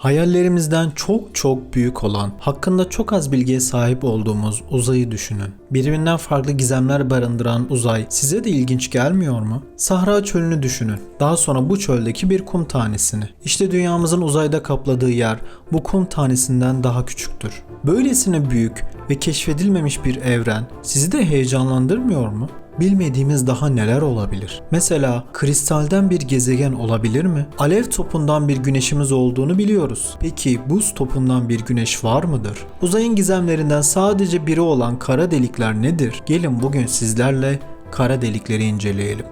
Hayallerimizden çok çok büyük olan, hakkında çok az bilgiye sahip olduğumuz uzayı düşünün. Birbirinden farklı gizemler barındıran uzay size de ilginç gelmiyor mu? Sahra çölünü düşünün. Daha sonra bu çöldeki bir kum tanesini. İşte dünyamızın uzayda kapladığı yer bu kum tanesinden daha küçüktür. Böylesine büyük ve keşfedilmemiş bir evren sizi de heyecanlandırmıyor mu? Bilmediğimiz daha neler olabilir? Mesela kristalden bir gezegen olabilir mi? Alev topundan bir güneşimiz olduğunu biliyoruz. Peki buz topundan bir güneş var mıdır? Uzayın gizemlerinden sadece biri olan kara delikler nedir? Gelin bugün sizlerle kara delikleri inceleyelim.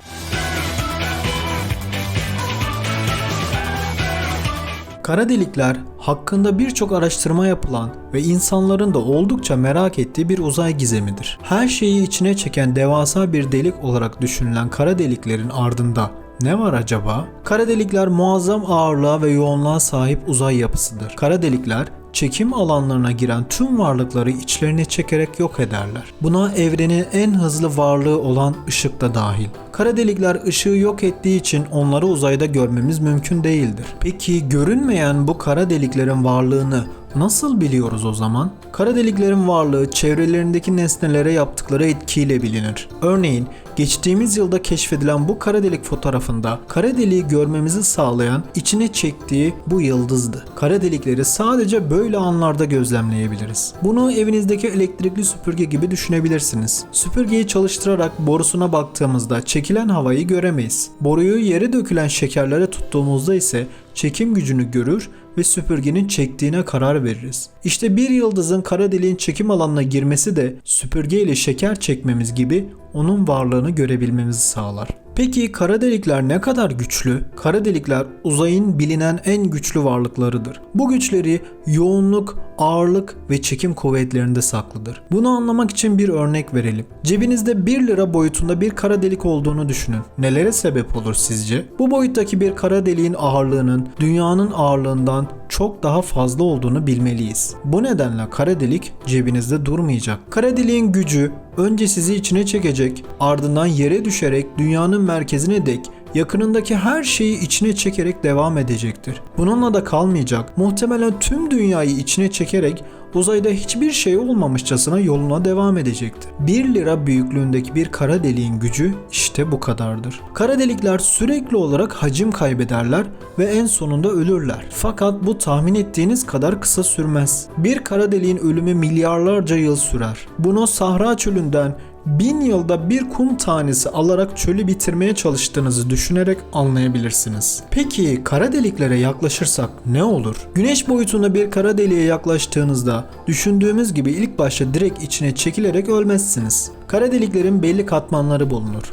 Kara delikler hakkında birçok araştırma yapılan ve insanların da oldukça merak ettiği bir uzay gizemidir. Her şeyi içine çeken devasa bir delik olarak düşünülen kara deliklerin ardında ne var acaba? Kara delikler muazzam ağırlığa ve yoğunluğa sahip uzay yapısıdır. Kara delikler çekim alanlarına giren tüm varlıkları içlerine çekerek yok ederler. Buna evrenin en hızlı varlığı olan ışık da dahil. Kara delikler ışığı yok ettiği için onları uzayda görmemiz mümkün değildir. Peki görünmeyen bu kara deliklerin varlığını nasıl biliyoruz o zaman? Kara deliklerin varlığı çevrelerindeki nesnelere yaptıkları etkiyle bilinir. Örneğin geçtiğimiz yılda keşfedilen bu kara delik fotoğrafında kara deliği görmemizi sağlayan içine çektiği bu yıldızdı. Kara delikleri sadece böyle anlarda gözlemleyebiliriz. Bunu evinizdeki elektrikli süpürge gibi düşünebilirsiniz. Süpürgeyi çalıştırarak borusuna baktığımızda çekilen havayı göremeyiz. Boruyu yere dökülen şekerlere tuttuğumuzda ise çekim gücünü görür ve süpürgenin çektiğine karar veririz. İşte bir yıldızın kara deliğin çekim alanına girmesi de süpürge ile şeker çekmemiz gibi onun varlığını görebilmemizi sağlar. Peki kara delikler ne kadar güçlü? Kara delikler uzayın bilinen en güçlü varlıklarıdır. Bu güçleri yoğunluk, ağırlık ve çekim kuvvetlerinde saklıdır. Bunu anlamak için bir örnek verelim. Cebinizde 1 lira boyutunda bir kara delik olduğunu düşünün. Nelere sebep olur sizce? Bu boyuttaki bir kara deliğin ağırlığının dünyanın ağırlığından çok daha fazla olduğunu bilmeliyiz. Bu nedenle kara delik cebinizde durmayacak. Kara deliğin gücü önce sizi içine çekecek, ardından yere düşerek dünyanın merkezine dek yakınındaki her şeyi içine çekerek devam edecektir. Bununla da kalmayacak. Muhtemelen tüm dünyayı içine çekerek uzayda hiçbir şey olmamışçasına yoluna devam edecektir. 1 lira büyüklüğündeki bir kara deliğin gücü işte bu kadardır. Kara delikler sürekli olarak hacim kaybederler ve en sonunda ölürler. Fakat bu tahmin ettiğiniz kadar kısa sürmez. Bir kara deliğin ölümü milyarlarca yıl sürer. Bunu Sahra çölünden bin yılda bir kum tanesi alarak çölü bitirmeye çalıştığınızı düşünerek anlayabilirsiniz. Peki kara deliklere yaklaşırsak ne olur? Güneş boyutunda bir kara deliğe yaklaştığınızda düşündüğümüz gibi ilk başta direkt içine çekilerek ölmezsiniz. Kara deliklerin belli katmanları bulunur.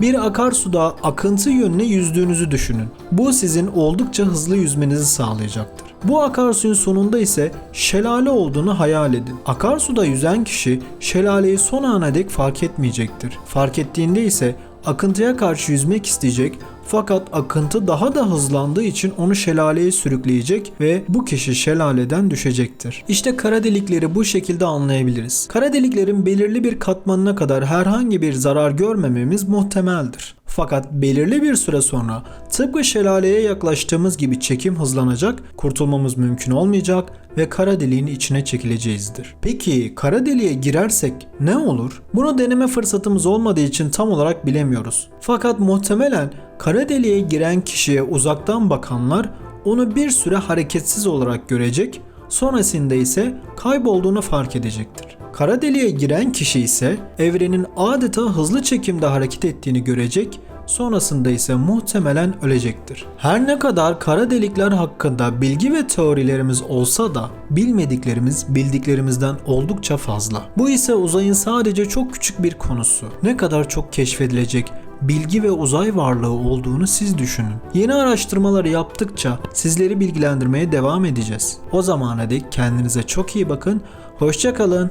Bir akarsuda akıntı yönüne yüzdüğünüzü düşünün. Bu sizin oldukça hızlı yüzmenizi sağlayacaktır. Bu akarsuyun sonunda ise şelale olduğunu hayal edin. Akarsuda yüzen kişi şelaleyi son ana dek fark etmeyecektir. Fark ettiğinde ise akıntıya karşı yüzmek isteyecek fakat akıntı daha da hızlandığı için onu şelaleye sürükleyecek ve bu kişi şelaleden düşecektir. İşte kara delikleri bu şekilde anlayabiliriz. Kara deliklerin belirli bir katmanına kadar herhangi bir zarar görmememiz muhtemeldir. Fakat belirli bir süre sonra tıpkı şelaleye yaklaştığımız gibi çekim hızlanacak, kurtulmamız mümkün olmayacak ve kara deliğin içine çekileceğizdir. Peki kara deliğe girersek ne olur? Bunu deneme fırsatımız olmadığı için tam olarak bilemiyoruz. Fakat muhtemelen kara deliğe giren kişiye uzaktan bakanlar onu bir süre hareketsiz olarak görecek, sonrasında ise kaybolduğunu fark edecektir. Kara deliğe giren kişi ise evrenin adeta hızlı çekimde hareket ettiğini görecek sonrasında ise muhtemelen ölecektir. Her ne kadar kara delikler hakkında bilgi ve teorilerimiz olsa da bilmediklerimiz bildiklerimizden oldukça fazla. Bu ise uzayın sadece çok küçük bir konusu. Ne kadar çok keşfedilecek, bilgi ve uzay varlığı olduğunu siz düşünün. Yeni araştırmaları yaptıkça sizleri bilgilendirmeye devam edeceğiz. O zamana dek kendinize çok iyi bakın. Hoşçakalın.